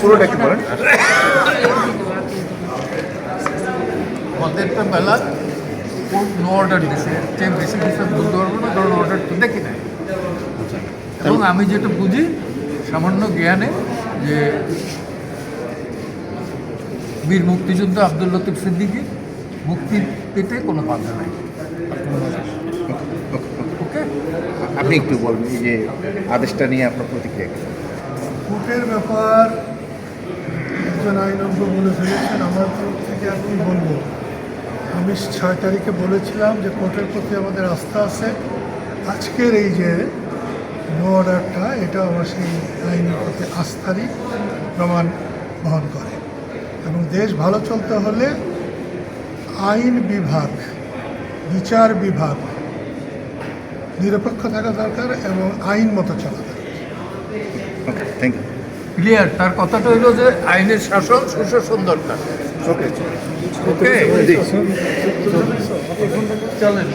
পুরোটা একটু বলেন। আমাদেরটা বেলা নো অর্ডার দিছে? চেয়ে বেশি কিছু বলতে পারব না কারণ অর্ডার তো দেখি নাই। এবং আমি যেটা বুঝি সামান্য জ্ঞানে যে বীর মুক্তিযুদ্ধ আব্দুল লতিফ সিদ্দিকি মুক্তি পেতে কোনো বাধা নাই। ওকে আপনি একটু এই যে আদেশটা নিয়ে আপনার প্রতিক্রিয়া? কোর্টের ব্যাপার, একজন আইনজ্ঞ বলে ফেলেছেন, আমার তরফ থেকে আর কি বলব? আমি ছয় তারিখে বলেছিলাম যে কোর্টের প্রতি আমাদের আস্থা আছে। আজকের এই যে নো অর্ডারটা এটা আমার সেই আইনের প্রতি আস্থারই প্রমাণ বহন করে। এবং দেশ ভালো চলতে হলে আইন বিভাগ, বিচার বিভাগ নিরপেক্ষ থাকা দরকার এবং আইন মতো চলা দরকার। ক্লিয়ার তার কথাটা হলো যে আইনের শাসন সুশাসন দরকার। ওকে চলেন।